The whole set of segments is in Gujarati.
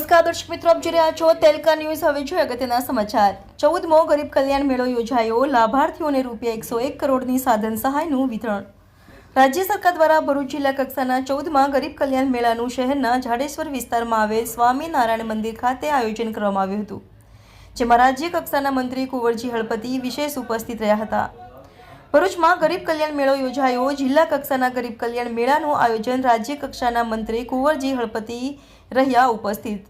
નમસ્કાર, દર્શક મિત્રો, આપ જોઈ રહ્યા છો તેલકા ન્યૂઝ. હવે જોઈએ અગત્યના સમાચાર. ચૌદમો ગરીબ કલ્યાણ મેળો યોજાયો. લાભાર્થીઓને રૂપિયા એકસો એક કરોડની સાધન સહાયનું વિતરણ. રાજ્ય સરકાર દ્વારા ભરૂચ જિલ્લા કક્ષાના ચૌદમાં ગરીબ કલ્યાણ મેળાનું શહેરના જાડેશ્વર વિસ્તારમાં આવેલ સ્વામિનારાયણ મંદિર ખાતે આયોજન કરવામાં આવ્યું હતું, જેમાં રાજ્ય કક્ષાના મંત્રી કુંવરજી હળપતિ વિશેષ ઉપસ્થિત રહ્યા હતા. ભરૂચમાં ગરીબ કલ્યાણ મેળો યોજાયો. જિલ્લા કક્ષાના ગરીબ કલ્યાણ મેળાનું આયોજન રાજ્ય કક્ષાના મંત્રી કુંવરજી હળપતિ રહ્યા ઉપસ્થિત.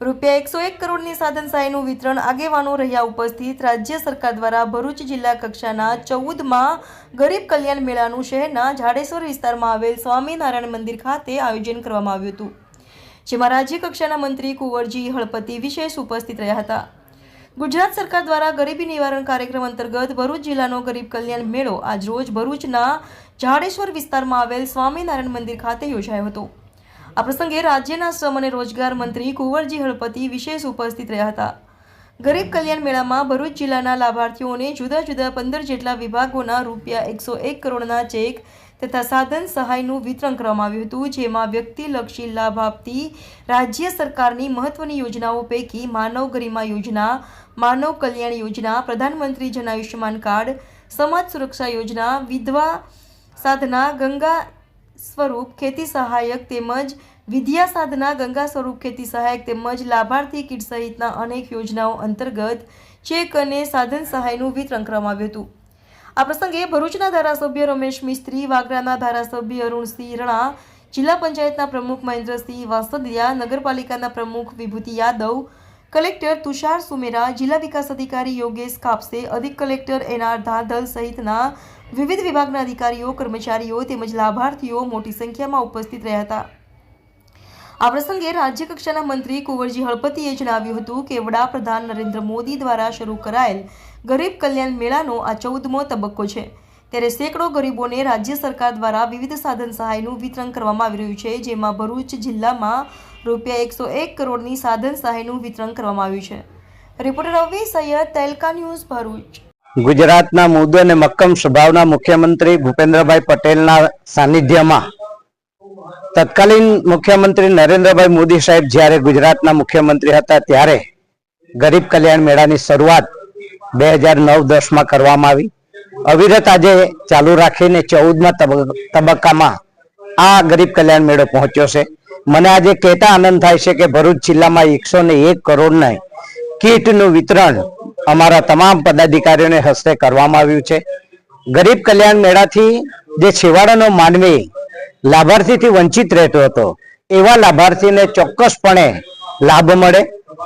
રૂપિયા એકસો એક કરોડની સાધન સહાયનું વિતરણ આગેવાનો રહ્યા ઉપસ્થિત. રાજ્ય સરકાર દ્વારા ભરૂચ જિલ્લા કક્ષાના ચૌદમાં ગરીબ કલ્યાણ મેળાનું શહેરના જાડેશ્વર વિસ્તારમાં આવેલ સ્વામિનારાયણ મંદિર ખાતે આયોજન કરવામાં આવ્યું હતું. જેમાં રાજ્ય કક્ષાના મંત્રી કુંવરજી હળપતિ વિશેષ ઉપસ્થિત રહ્યા હતા. ગુજરાત સરકાર દ્વારા ગરીબી નિવારણ કાર્યક્રમ અંતર્ગત ભરૂચ જિલ્લાનો ગરીબ કલ્યાણ મેળો આજરોજ ભરૂચના જાડેશ્વર વિસ્તારમાં આવેલ સ્વામિનારાયણ મંદિર ખાતે યોજાયો હતો. આ પ્રસંગે રાજ્યના શ્રમ અને રોજગાર મંત્રી કુંવરજી હળપતિ વિશેષ ઉપસ્થિત રહ્યા હતા. ગરીબ કલ્યાણ મેળામાં ભરૂચ જિલ્લાના લાભાર્થીઓને જુદા જુદા પંદર જેટલા વિભાગોના રૂપિયા એકસો એક કરોડના ચેક તથા સાધન સહાયનું વિતરણ કરવામાં આવ્યું હતું, જેમાં વ્યક્તિલક્ષી લાભ આપતી રાજ્ય સરકારની મહત્વની યોજનાઓ પૈકી માનવ ગરિમા યોજના, માનવ કલ્યાણ યોજના, પ્રધાનમંત્રી જન આયુષ્યમાન કાર્ડ, સમાજ સુરક્ષા યોજના, વિધવા સાધના, ગંગા સ્વરૂપ, ખેતી સહાયક તેમજ વિદ્યા સાધના, ગંગા સ્વરૂપ, ખેતી સહાયક તેમજ લાભાર્થી કીટ સહિતના અનેક યોજનાઓ અંતર્ગત ચેક અને સાધન સહાયનું વિતરણ કરવામાં આવ્યું હતું. આ પ્રસંગે ભરૂચના ધારાસભ્ય રમેશ મિસ્ત્રી, વાગરાના ધારાસભ્ય અરુણસિંહ રણા, જિલ્લા પંચાયતના પ્રમુખ મહેન્દ્રસિંહ વાસદિયા નગરપાલિકાના પ્રમુખ વિભૂતિ યાદવ, કલેક્ટર તુષાર સુમેરા, જિલ્લા વિકાસ અધિકારી યોગેશ કાપસે, અધિક કલેક્ટર એનઆર ધાધલ સહિતના વિવિધ વિભાગના અધિકારીઓ, કર્મચારીઓ તેમજ લાભાર્થીઓ મોટી સંખ્યામાં ઉપસ્થિત રહ્યા હતા. આ પ્રસંગે રાજ્યકક્ષાના મંત્રી કુંવરજી હળપતિએ જણાવ્યું હતું કે વડાપ્રધાન નરેન્દ્ર મોદી દ્વારા શરૂ કરાયેલ ગરીબ કલ્યાણ મેળાનો આ ચૌદમો તબક્કો છે. ત્યારે સેંકડો ગરીબોને રાજ્ય સરકાર દ્વારા વિવિધ સાધન સહાયનું વિતરણ કરવામાં આવી રહ્યું છે, જેમાં ભરૂચ જિલ્લામાં રૂપિયા એકસો એક કરોડની સાધન સહાયનું વિતરણ કરવામાં આવ્યું છે. રિપોર્ટર રવિ સૈયદ તેલકા ન્યૂઝ ભરૂચ. ગુજરાતના મુદ્દો અને મક્કમ સ્વભાવના મુખ્યમંત્રી ભૂપેન્દ્રભાઈ પટેલના સાનિધ્યમાં તત્કાલીન મુખ્યમંત્રી નરેન્દ્રભાઈ મોદી સાહેબ જ્યારે ગુજરાતના મુખ્યમંત્રી હતા ત્યારે ગરીબ કલ્યાણ મેળાની શરૂઆત બે હજાર નવ દસમાં કરવામાં આવી. અવિરત આજે ચાલુ રાખીને ચૌદમાં તબક્કામાં આ ગરીબ કલ્યાણ મેળો પહોંચ્યો છે. મને આજે કહેતા આનંદ થાય છે કે ભરૂચ જિલ્લામાં એકસો ને એક કરોડના કીટનું વિતરણ અમારા તમામ પદાધિકારીઓને હસ્તે કરવામાં આવ્યું છે. ગરીબ કલ્યાણ મેળાથી જે છેવાડાનો માનવી લાભાર્થીથી વંચિત રહેતો હતો, એવા લાભાર્થીને ચોક્કસપણે લાભ મળે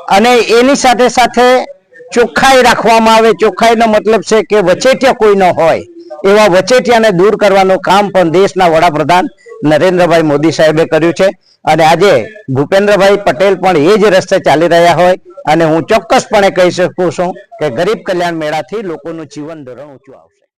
અને એની સાથે સાથે ચોખ્ખાઈ રાખવામાં આવે. ચોખ્ખાઈનો મતલબ છે કે વચેટિયા કોઈ ન હોય એવા વચેટિયાને દૂર કરવાનું કામ પણ દેશના વડાપ્રધાન નરેન્દ્રભાઈ મોદી સાહેબે કર્યું છે. અને આજે ભૂપેન્દ્રભાઈ પટેલ પણ એ જ રસ્તે ચાલી રહ્યા હોય અને હું ચોક્કસપણે કહી શકું છું કે ગરીબ કલ્યાણ મેળાથી લોકોનું જીવન ધોરણ ઊંચું આવશે.